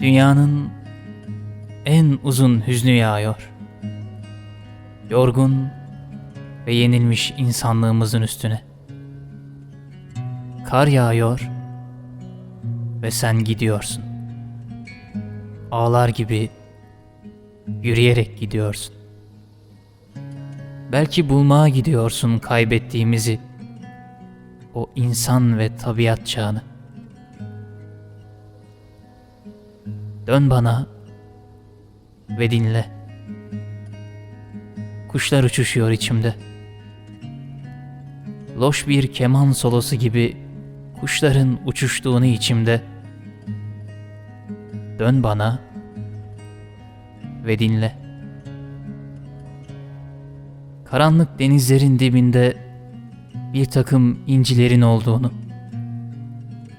Dünyanın en uzun hüznü yağıyor. Yorgun ve yenilmiş insanlığımızın üstüne. Kar yağıyor ve sen gidiyorsun. Ağlar gibi yürüyerek gidiyorsun. Belki bulmaya gidiyorsun kaybettiğimizi, o insan ve tabiat çağını. Dön bana ve dinle. Kuşlar uçuşuyor içimde. Loş bir keman solosu gibi kuşların uçuştuğunu içimde. Dön bana ve dinle. Karanlık denizlerin dibinde bir takım incilerin olduğunu,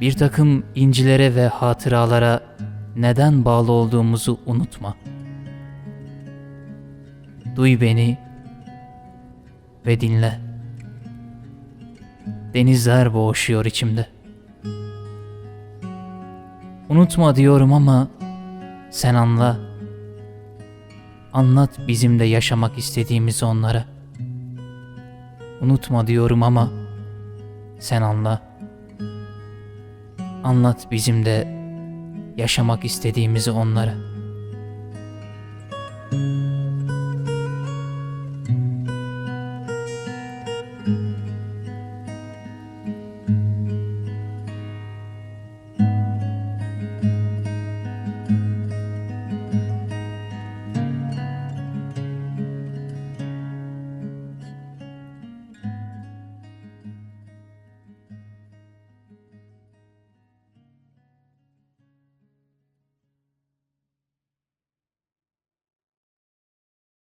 bir takım incilere ve hatıralara neden bağlı olduğumuzu unutma. Duy beni ve dinle. Denizler boğuşuyor içimde. Unutma diyorum ama sen anla. Anlat bizim de yaşamak istediğimizi onlara. Unutma diyorum ama sen anla. Anlat bizim de yaşamak istediğimizi onlara.